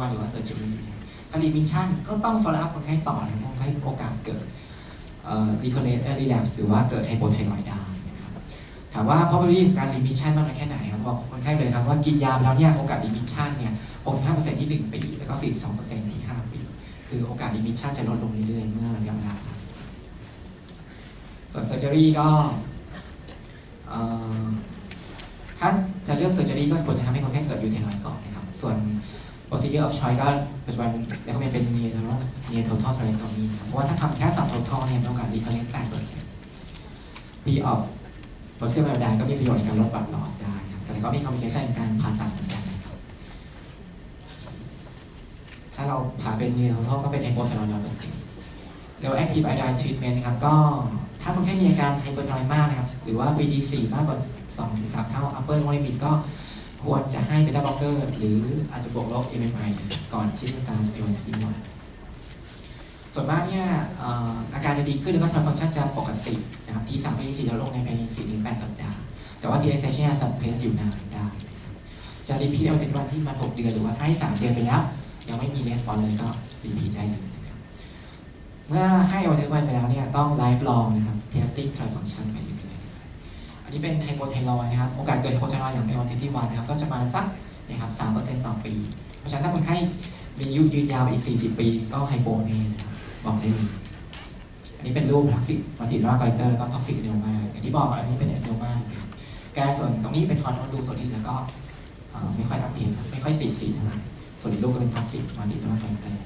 วันหรือว่าเซอร์เจอรี่ถ้ารีมิชชั่นก็ต้อง follow up คนไข้ต่อนะครับคนไข้โอกาสเกิดรีคอเลตรีแลปหรือว่าเกิดไฮโปไทรอยด์ได้นะครับถามว่า probability การรีมิชชั่นมากน้อยแค่ไหนครับบอกคนไข้เลยครับว่ากินยาไปแล้วเนี่ยโอกาสรีมิชชั่นเนี่ย 65%ที่ 1 ปี แล้วก็ 42%ที่ 5 ปี คือโอกาสรีมิชชั่นจะลดลงเรื่อยๆเมื่อระยะเวลาผ่านส่วนเซอร์เจอรี่ก็ถ้าจะเลือกเซอร์เจอรี่ก็ควรจะทำให้คนไข้เกิดยูเทนอยด์ก่อนนะครับส่วน procedure of choice ก็ปัจจุบันแล้วก็มีเป็น near total near total talent ตรงนี้เพราะว่าถ้าทำแค่สามทองทองเนี่ยต้องกาส recurrent 8เปอร์เซ็นต์ p of procedure by d i ก็มีประโยชน์ในการลดบัตรลอสได้ครับแต่ก็มี complication ในการผ่าตัดเหมือนกันนะครับถ้าเราผ่าเป็นเ near total ก็เป็นไฮโปเทอร์นัล100เปอร์เซ็นต์แล้ว active iodine treatment นะครับก็ถ้ามันแค่มีอาการไฮโปเทอร์นัยมากนะครับหรือว่า VD4 มากกว่าสองถึงสามเท่าอัพ upper limit ก็ ควรจะให้เบต้าบล็อกเกอร์หรืออาจจะบวกลบ MMI ก่อนที่จะสารเอวันติมอนส่วนมากเนี่ยอาการจะดีขึ้นแล้วก็ทรานฟังชันจะปกตินะครับที่3 VD4 จะลงในภายใน4-8สัปดาห์ แต่ว่า TSH เนี่ยสัมเพสอยู่นานได้ จะรีพีทเอวันติมอนที่มา6เดือนหรือว่าให้3เดือนไปแล้ว ยังไม่มีレスปอนเลยก็รีพีทได้เลยนะครับเมื่อให้อวัยวะไปแล้วเนี่ยต้องไลฟ์ลองนะครับ testing trial function ไปเรื่อย อันนี้เป็นไฮโปไทรอยนะครับ โอกาสเกิดไฮโปไทรอยอย่างในวันที่วันนะครับ ก็จะมาสักนะครับ3%ต่อปี เพราะฉะนั้นถ้าคนไข้มีอายุยืนยาวอีก40ปี ก็ไฮโปแน่นะครับบอกได้เลยอันนี้เป็นรูปท็อกซิกมัลติราไกเตอร์แล้วก็ท็อกซิกเนลมาอย่างที่บอกอันนี้เป็นเนลมานะครับแกส่วนตรงนี้เป็นฮอร์โมนดูส่วนที่เหลือก็ไม่ค่อยอัปเดตครับไม่ค่อยติดสีเท่าไหร่ส่วนอีกลูกก็เป็นท็อกซิกมาติดมาไฟเตอร์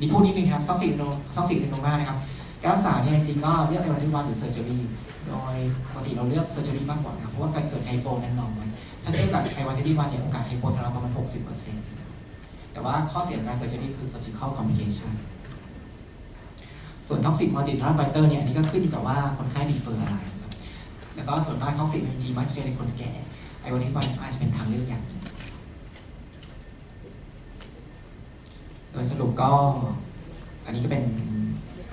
นี่พูดนิดนึงครับท็อกซิกโนท็อกซิกโนมานะครับการรักษาเนี่ยจริงๆก็เลือกไอวันที่วันหรือเซอร์เจอรี่ โดยปกติเราเลือกเซอร์เจอรี่มากกว่านะเพราะว่าการเกิดไฮโปนั้นน้อยถ้าเทียบกับไอวันที่วันเนี่ยโอกาสไฮโปจะประมาณ 60%แต่ว่าข้อเสียของการเซอร์เจอรี่คือ surgical complication ส่วนท็อกซิกมัลตินราไฟเตอร์เนี่ยอันนี้ก็ขึ้นอยู่กับว่าคนไข้ดีเฟอร์อะไร แล้วก็ส่วนมากท็อกซิกจริงๆมักจะเจอในคนแก่ ไอวันที่วันอาจจะเป็นทางเลือกอย่างหนึ่งโดยสรุปก็อันนี้ก็เป็น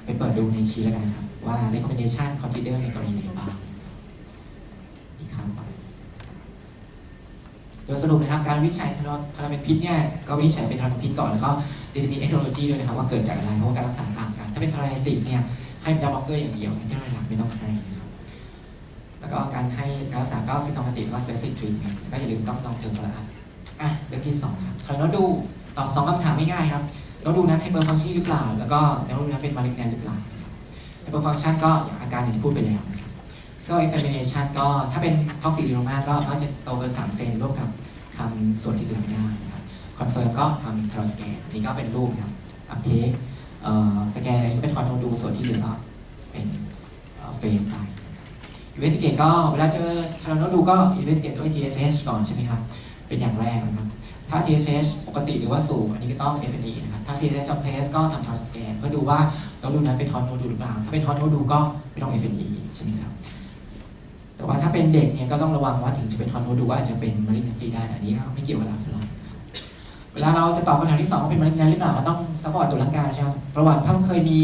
ไปเปิดดูในชีแล้วกันนะครับ ว่า recommendation consider ในกรณีไหนบ้างอีกครั้งไปโดยสรุปนะครับการวิจัยทารทารเป็นพิษเนี่ยก็วิจัยเป็นทารเป็นพิษก่อนแล้วก็ determine etiology ด้วยนะครับว่าเกิดจากอะไรเพราะว่าการรักษาต่างกันถ้าเป็นทาราไนติสเนี่ยให้ยาบล็อกเกอร์อย่างเดียวในที่ระดับไม่ต้องให้นะครับแล้วก็การให้การรักษาก็ symptomatic ก็ specific treatment แล้วก็อย่าลืมต้องลองเทอมฟอลอัพอะเรื่องที่สองครับทรานดูตอบสองคำถามง่ายๆครับแล้วดูนั้นไฮเปอร์ฟังชันหรือเปล่า แล้วก็แล้วดูนั้นเป็นมาริกแนนหรือเปล่า ไฮเปอร์ฟังชันก็อย่างอาการอย่างที่พูดไปแล้วนะครับเซลล์เอ็กซ i มิเนชันก็ถ้าเป็นท็อกซิ d ิโนมาก็มักจะโตเกิน 3 เซนร่วมกับคำส่วนที่เหลือไม่ได้นะครับคอนเฟิร์มก็ทำทรานสแกนนี่ก็เป็นรูปครับอัพเทคสแกนอันนี้เป็นคอนโทรดูส่วนที่เหลือก็เป็นเฟรมไปอินเวสติเกตก็เวลาเจอทารานดูก็อินเวสติเกตด้วย TSH ก่อนใช่ไหมครับ เป็นอย่างแรกนะครับ ถ้า TSH ปกติหรือว่าสูง อันนี้ก็ต้อง FNE นะครับ ถ้า TSH suppress ก็ทำ t r a n s c a n เพื่อดูว่าเราดูนั้นเป็นทอนโนดูหรือเปล่า ถ้าเป็นทอนโนดูก็ไม่ต้อง FNE ใช่ไหมครับ แต่ว่าถ้าเป็นเด็กเนี่ยก็ต้องระวังว่าถึงจะเป็นทอนโนดูก็อาจจะเป็นมะเร็งซีได้นะอันนี้ไม่เกี่ยวกับเราเท่าไหร่เวลาเราจะตอบคำถามที่สองว่าเป็นมะเร็งหรือเปล่าก็ต้องสปอร์ตตัวร่างกายใช่ไหมประวัติถ้าเคยมี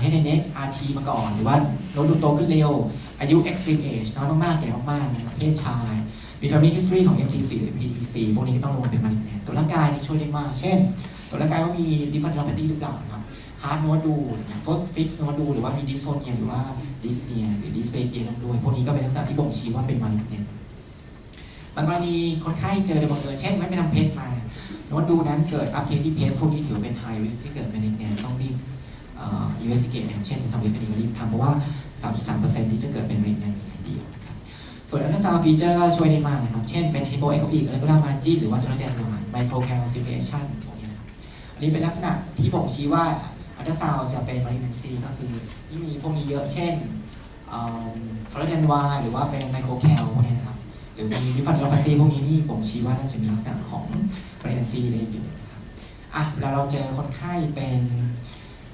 เฮดเน็ก RT มาก่อน หรือว่าเราดูโตขึ้นเร็ว อายุ extreme age น้อยมากๆแก่มากๆนะครับเพศชาย มี family history ของ MT4 หรือ MPT4 พวกนี้ต้องระวังเป็นมะเร็งแน่ตัวร่างกายนี่ช่วยได้มาก เช่น ตัวร่างกายว่ามี different neuropathy หรือเปล่านะครับ hard node ดูนะครับ fix node ดูหรือว่ามี dystonia หรือว่า dyspnea หรือ dysphagia นั่นด้วย พวกนี้ก็เป็นลักษณะที่บ่งชี้ว่าเป็นมะเร็งแน่บางกรณีคนไข้เจอโดยบังเอิญเช่นไม่ไปทำเพชมาโน้ตดูนั้นเกิดอัพเทที่เพชพวกนี้ถือเป็น high risk ที่เกิดเร็งแน่ต้องรีบอ่อ investigate นะครับเช่นจะทำเอฟดีก็รีบทำเพราะว่า 33%ที่จะเกิดเป็นเร็งแน่ยเดียว ส่วนอัลตราซาวฟีเจอร์ก็ช่วยได้มากนะครับ เช่นเป็นไฮโปเอ c ค i กอะไรก็ได้มาจินหรือว่าตัวแดนวายไมโครแคลซิเ a ชันพวกนี้นะครับอันนี้เป็นลักษณะที่บ่งชี้ว่าอัลตราซาวจะเป็นมะเร็งซีก็คือที่มีพวกนี้เยอะเช่นตัวแดนวายหรือว่าเป็นไมโครแคลพวกนี้นะครับหรือมีดิฟันโลพาตีพวกนี้นี่บ่งชี้ว่าน่าจะมีลักษณะของมะเร็งซีได้อยู่นะครับอะเวลาเราเจอคนไข้เป็น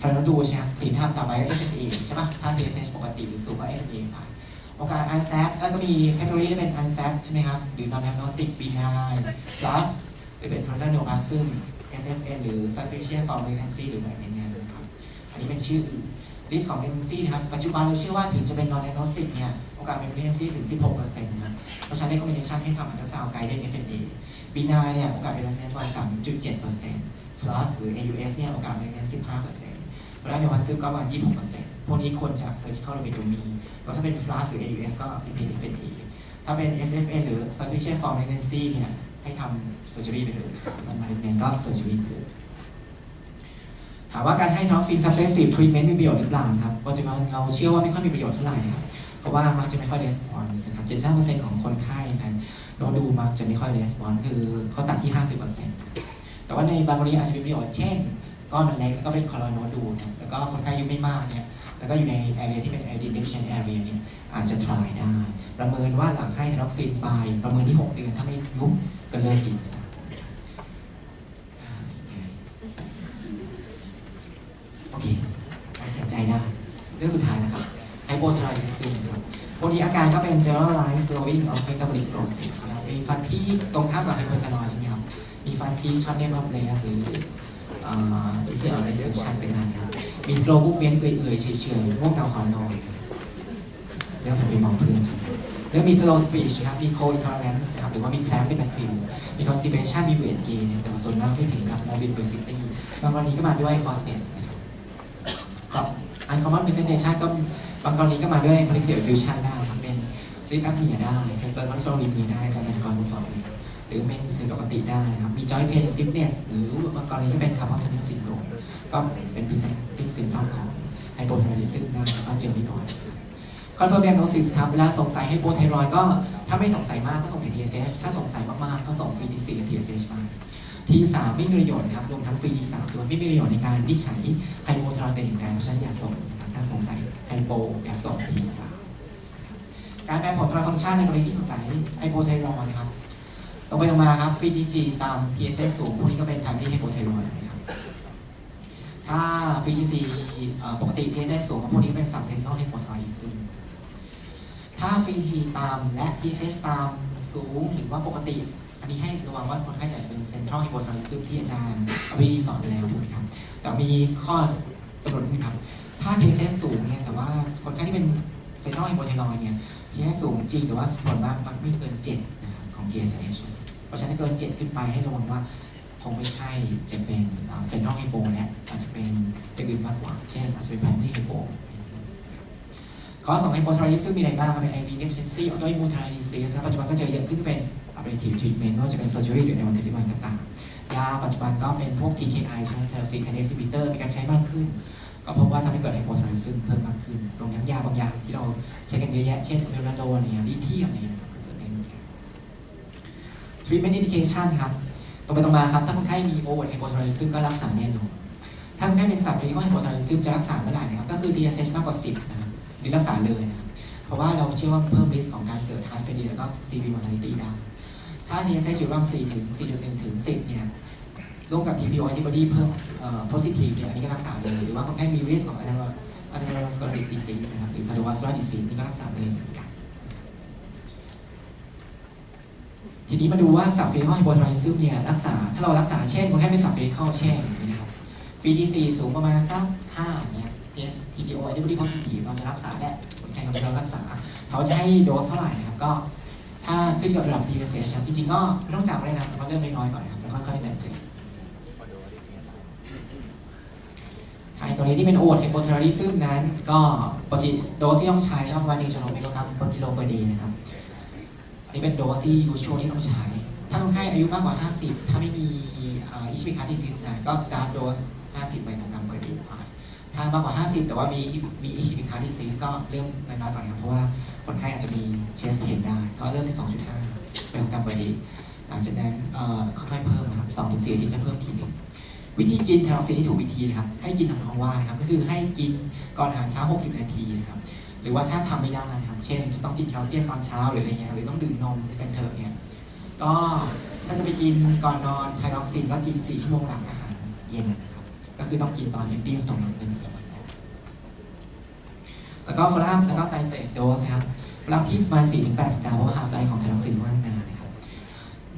ทาราดูใช่ไหมสิ่งที่ทำต่อไปก็ FNA ใช่ปะถ้า TSH ปกติหรือสูงก็ FNA ไป โอกาส unsat แล้วก็มี category ที่เป็น unsat ใช่ไหมครับ หรือ non diagnostic benign plus หรือเป็น frontal neoplasm SFN หรือ suspicious for malignancy หรือ malignant นะครับ อันนี้เป็นชื่ออื่น risk ของ malignancy นะครับ ปัจจุบันเราเชื่อว่าถึงจะเป็น non diagnostic เนี่ยโอกาสเป็น malignancy ถึง 16%นะครับ เพราะฉะนั้น recommendation ให้ทำ ultrasound guided FNA B9 เนี่ยโอกาสเป็นนักเรียนประมาณ3.7% plus หรือ AUS เนี่ยโอกาสเป็นนักเรียน15%เพราะฉะนั้นในวันซื้อก็ประมาณ26% พวกนี้ควรจะ surgical lobotomy แต่ถ้าเป็น FLAS หรือ AUS ก็ PPFA ถ้าเป็น SFN หรือ superficial form pregnancy เนี่ยให้ทำ surgery ไปเลย มันมาเรียนก็ surgery ไปเลยถามว่าการให้น้องซีนสเปซซีฟทรีเมนต์มีประโยชน์หรือเปล่าครับปัจจุบันเราเชื่อว่าไม่ค่อยมีประโยชน์เท่าไหร่ครับ เพราะว่ามักจะไม่ค่อยเรสปอนส์นะครับเจ็ดสิบห้าเปอร์เซ็นต์ของคนไข้นั้นเราดูมักจะไม่ค่อยเรสปอนส์คือเขาตัดที่ห้าสิบเปอร์เซ็นต์แต่ว่าในบางกรณีอาจจะมีประโยชน์เช่น ก้อนมันเล็กแล้วก็เป็นคอลลโนดูนะแล้วก็คนไข้อายุไม่มากเนี่ย แล้วก็อยู่ใน area ที่เป็น iodine deficient area เนี่ยอาจจะ try ได้ ประเมินว่าหลังให้ท็อกซินไป ประเมินที่ 6 เดือน ถ้าไม่ยุบก็เลิกกินซะโอเคหายใจได้ เรื่องสุดท้ายนะครับไฮโปไทรอยดิซึมครับพวกนี้อาการก็เป็น generalized slowing of metabolic process นะครับมีฟันที่ตรงข้ามกับไฮโปไทรอยด์ใช่ไหมครับ มีฟันที่ช็อตเนมอัพเลยหรืออ่ออิเซียอะไรเซชันเป็นอะไรครับ มีโลว์บุ๊กเมนเอื่อยๆเฉยๆง่วงเกาหานอนแล้วผมไปมองเพื่อนแล้วมีสโลว์สปีชครับ มีโคอินทอร์แลนซ์ครับ หรือว่ามีแคลมเป็นตะคริมมีคอนสติเบชันมีเวทเกย์เนี่ยแต่ส่วนมากไม่ถึงกับโมบิลเบอร์ซิตี้บางกรณีก็มาด้วยออสเนสครับอันคอมมอนเพรสเซนเทชันก็บางกรณีก็มาด้วยพลิเคเดอร์ฟิวชั่นได้ครับเป็นสลิปแอปเนียได้เป็นดคอนโซลมีได้จากนักการบุญสอน หรือเป็นสิ่งปกติได้นะครับ มี joint pain stiffness หรือบางกรณีก็เป็น carpal tunnel syndrome ก็เป็น presenting symptom ของ hypothyroidism ได้แล้วก็เจอนิดหน่อย confirm diagnosis ครับ เวลาสงสัย hypothyroid ก็ถ้าไม่สงสัยมากก็ส่ง TSH ถ้าสงสัยมากๆ ก็ส่ง f ี D4 กับ TSH มา T3 ไม่มีประโยชน์นะครับรวมทั้งฟรี D3 ด้วไม่มีประโยชน์ในการวิจัยไฮโปไทรอยด์แต่อย่างใดเพราะฉะนั้นอย่าส่งถ้าสงสัยไฮโปอย่าส่ง T3 การแปลผลตรวจฟังก์ชันในกรณีที่สงสัยไฮโปไทรอยด์นะครับ ตรงไปตรงมาครับฟรี D4 ตาม TSH สูงพวกนี้ก็เป็น primary ไฮโปไทรอยด์นะครับถ้าฟรี D4 เอ่ปกติ TSH สูงพวกนี้เป็น subclinical hypothyroidism ถ้าฟรี T ตามและ TSH ตามสูงหรือว่าปกติ อันนี้ให้ระวังว่าคนไข้จะอาจจะเป็นเซ็นทรัลไฮโปไทรอยซึมที่อาจารย์อภิดีสอนไปแล้วถูกไหมครับแต่มีข้อกำหนดนิดนึงครับถ้า TSH สูงเนี่ยแต่ว่าคนไข้ที่เป็นเซ็นทรัลไฮโปไทรอยเนี่ย TSH สูงจริงแต่ว่าผลมากมันไม่เกิน7นะครับของ TSH เพราะฉะนั้นเกิน7ขึ้นไปให้ระวังว่าคงไม่ใช่จะเป็นเซ็นทรัลไฮโปแล้วอาจจะเป็นอย่างอื่นมากกว่า เช่นอาจจะเป็น primary ไฮโปข้อสองไฮโปไทรอยด์ซึ่งมีอะไรบ้างครับเป็น IV deficiency autoimmune thyroid disease ครับปัจจุบันก็เจอเยอะขึ้นเป็น ablative treatment ไม่ว่าจะเป็น surgery หรือ i 1 1ก็ตามยาปัจจุบันก็เป็นพวก TKI ใช่ไหม tyrosine kinase inhibitor มีการใช้มากขึ้น ก็พบว่าทำให้เกิดไฮโปไทรอยด์ซึ่งเพิ่มมากขึ้นรวมทั้งยาบางอย่างที่เราใช้กันเยอะแยะเช่นเมลาโดนอะไรเงี้ยลิเทียมอะไรเงี้ยนะครับก็เกิดได้ treatment indication ครับตรงไปตรงมาครับถ้าคนไข้มี over hypothyroidism ก็รักษาแน่นอนถ้าคนไข้เป็นสัตว์ที่เขา hypothyroidism จะรักษาเมื่อไหร่นะครับก็คือ TSH มากกว่า 10 นะครับหรือรักษาเลยนะครับเพราะว่าเราเชื่อว่าเพิ่ม risk ของการเกิด heart failure แล้วก็ CV mortality ได้ถ้า TSH อยู่ระหว่าง4ถึง4.1ถึง10เนี่ยร่วมกับ TPO antibody เพิ่มเอ่อ positive เนี่ยอันนี้ก็รักษาเลย หรือว่าคนไข้มี risk ของ atherosclerotic disease นะครับหรือ cardiovascular disease นี่ก็รักษาเลยเหมือนกัน ทีนี้มาดูว่า subclinical hypothyroidism เนี่ยรักษาถ้าเรารักษาเช่นคนไข้เป็น subclinical เช่นอย่างนี้นะครับ FT4 สูงประมาณสัก5เนี่ย TPO antibody positive เราจะรักษาและคนไข้คนนี้เรารักษา เขาจะให้โดสเท่าไหร่นะครับก็ ถ้าขึ้นกับระดับ TSH ครับจริงๆก็ไม่ต้องจับเลยนะเราเริ่มน้อยๆก่อนนะครับแล้วค่อยๆแต่งเกรดใครกรณีที่เป็นโอดไฮโปไทรอยดิซึมนั้น ก็ปกติโดสที่ต้องใช้ก็ประมาณ1.6มิลลิกรัมต่อกิโลเปอร์เดย์นะครับ อันนี้เป็นโดสที่ยูชัวที่ต้องใช้ ถ้าคนไข้อายุมากกว่า 50 ถ้าไม่มีอิชมิคัสดิซิสนะก็สตาร์ทโดส 50มิลลิกรัมเปอร์เดย์ไปถ้ามากกว่า 50 แต่ว่ามีมีอิชิบิคาร์ดิซีสก็เริ่มน้อยๆก่อนนะครับ เพราะว่าคนไข้อาจจะมีเชสเพนได้ ก็เริ่ม 12.5เป็นกรรมเบอร์ดีหลังจากนั้นค่อยๆเพิ่มนะครับ2-4ที่ค่อยเพิ่มทีหนึงวิธีกินไทรอกซีนที่ถูกวิธีนะครับ ให้กินทางท้องว่างนะครับ ก็คือให้กินก่อนอาหารเช้า 60 นาทีนะครับ หรือว่าถ้าทำไม่ได้นะครับเช่น จะต้องกินแคลเซียมตอนเช้าหรืออะไรเงี้ยหรือต้องดื่มนมกันเถอะเนี่ยก็ถ้าจะไปกินก่อนนอนไทรอกซินก็กิน 4 ชั่วโมงหลังอาหารเย็นนะครับ ก็คือต้องกินตอน empty stomach นั่นเองแล้วก็ฟลัมแล้วก็ไตเตรดโดสครับฟลัมที่ประมาณ4-8สัปดาห์เพราะว่าฮาฟไลของไทรอกซินว่างนานนะครับ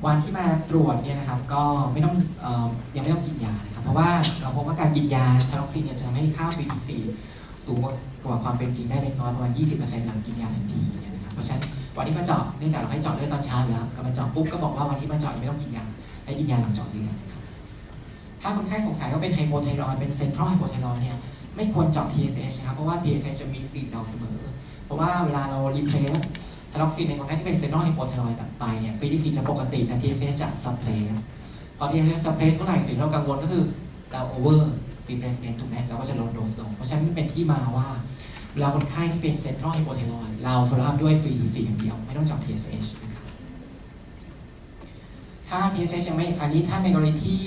วันที่มาตรวจเนี่ยนะครับก็ไม่ต้องออยังไม่ต้องกินยานะครับเพราะว่าเราพบว่าการกินยาไทรอกซินเนี่ยจะทำให้ค่า VT4 สูงกว่า กว่าความเป็นจริงได้เล็กน้อยประมาณ 20%หลังกินยาทันทีเนี่ยนะครับเพราะฉะนั้นวันที่มาเจาะเนื่องจากเราให้เจาะเลือดตอนเช้าแล้วก็มาเจาะปุ๊บก็บอกว่าวันที่มาเจาะยังไม่ต้องกินยาให้กินยาหลังเจาะเลือดถ้าคนไข้สงสัยว่าเป็นไฮโปไทรอยด์เป็นเซนทรัลไฮโปไทรอยด์เนี่ยไม่ควรเจาะ TFH นะครับเพราะว่า TFH จะมีซีเราเสมอ เพราะว่าเวลาเรา replace ทารอกซินในคนไข้ที่เป็นเซนทรัลไฮโปไทรอยด์แบบไปเนี่ยฟีดีซีจะปกติแต่ TFH จะ suppress พอ TFH suppress เมื่อไหร่สิ่งที่เรากังวลก็คือเรา over replacement ถูกไหมเราก็จะลดโดสลง เพราะฉะนั้นเป็นที่มาว่าเวลาคนไข้ที่เป็นเซนทรัลไฮโปไทรอยเรา follow up ด้วยฟรีดีซีอย่างเดียว ไม่ต้องเจาะ TSH นะครับถ้า TSH ยังไม่อันนี้ถ้าในกรณีที่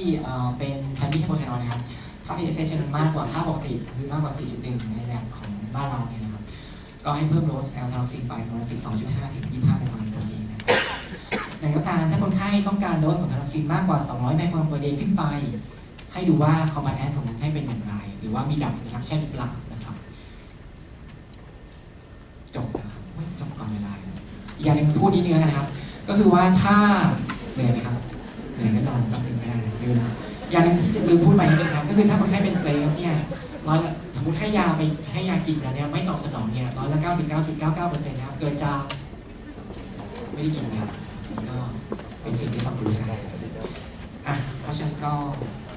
เป็นแพมมี่ไฮโปไทรอยนะครับถ้า TSH ยังมากกว่าค่าปกติคือมากกว่า 4.1 ในแลบของบ้านเราเนี่ยนะครับ ก็ให้เพิ่มโดสแอลทาร์ซินไปประมาณ 12.5 ถึง 25ไมโครกรัมต่อเดย์นะครับอย่างก็ตามถ้าคนไข้ต้องการโดสของทาร์ซินมากกว่า 200 ไมโครกรัมต่อเดย์ขึ้นไป ให้ดูว่าคอมไบแอนของคนไข้เป็นอย่างไร หรือว่ามีดับอินทักชันหรือเปล่านะครับจบนะครับไม่จบก่อนเวลาอย่างหนึ่งพูดนิดนึงนะครับ ก็คือว่าถ้าเหนื่อยไหมครับเหนื่อยก็นอนแป๊บนึงไม่ได้นะยืนนะอย่างหนึ่งที่จะลืมพูดไปนิดนึงครับก็คือถ้าคนไข้เป็นเกรฟเนี่ยร้อยละสมมติให้ยาไปให้ยากินแล้วเนี่ยไม่ตอบสนองเนี่ยร้อยละ99.99%นต์นะครับเกิดจากไม่ได้กินยานี่ก็เป็นสิ่งที่ต้องรู้กันอะเพราะฉะนั้นก็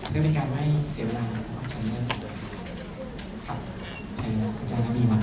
เพื่อเป็นการไม่เสียเวลาของชั้นมครับเชิอาจารย์มีมา